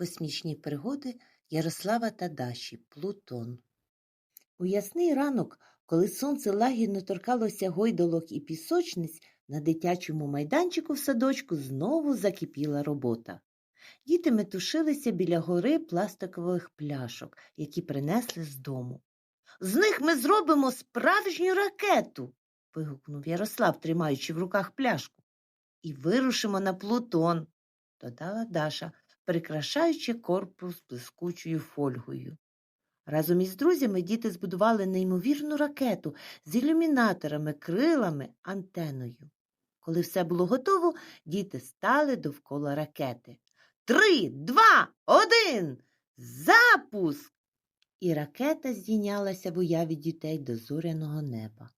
Космічні пригоди Ярослава та Даші Плутон. У ясний ранок, коли сонце лагідно торкалося гойдолок і пісочниць, на дитячому майданчику в садочку знову закипіла робота. Діти метушилися біля гори пластикових пляшок, які принесли з дому. З них ми зробимо справжню ракету. вигукнув Ярослав, тримаючи в руках пляшку. І вирушимо на Плутон, додала Даша, прикрашаючи корпус блискучою фольгою. Разом із друзями діти збудували неймовірну ракету з ілюмінаторами, крилами, антеною. Коли все було готово, діти стали довкола ракети. Три, два, один. Запуск! І ракета здійнялася в уяві дітей до зоряного неба.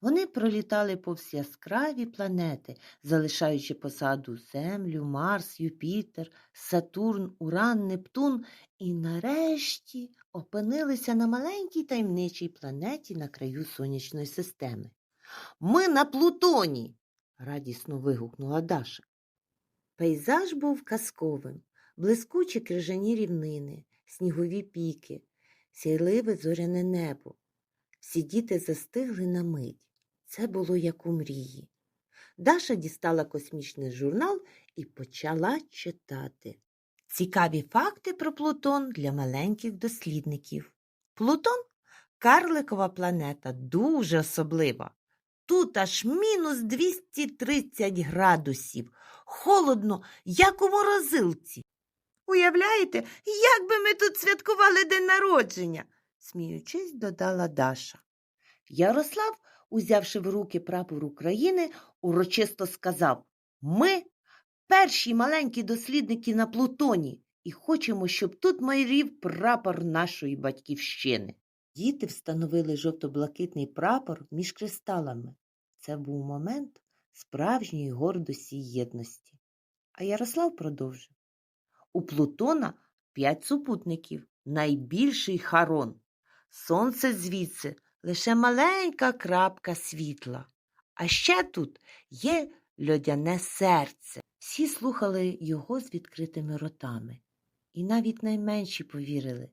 Вони пролітали повз яскраві планети, залишаючи посаду Землю, Марс, Юпітер, Сатурн, Уран, Нептун і нарешті опинилися на маленькій таємничій планеті на краю сонячної системи. Ми на Плутоні. радісно вигукнула Даша. Пейзаж був казковим, блискучі крижані рівнини, снігові піки, сяйливе зоряне небо. Всі діти застигли на мить. Це було як у мрії. Даша дістала космічний журнал і почала читати. Цікаві факти про Плутон для маленьких дослідників. Плутон карликова планета, дуже особлива. Тут аж мінус 230 градусів. Холодно, як у морозилці. Уявляєте, як би ми тут святкували день народження? Сміючись, додала Даша. Ярослав, узявши в руки прапор України, урочисто сказав Ми перші маленькі дослідники на Плутоні і хочемо, щоб тут майорів прапор нашої батьківщини. Діти встановили жовто-блакитний прапор між кристалами. Це був момент справжньої гордості й єдності. А Ярослав продовжив. У Плутона п'ять супутників, найбільший Харон. Сонце звідси лише маленька крапка світла. А ще тут є льодяне серце. Всі слухали його з відкритими ротами. І навіть найменші повірили.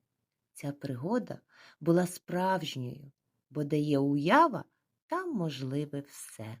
Ця пригода була справжньою, бо де є уява, там можливе все.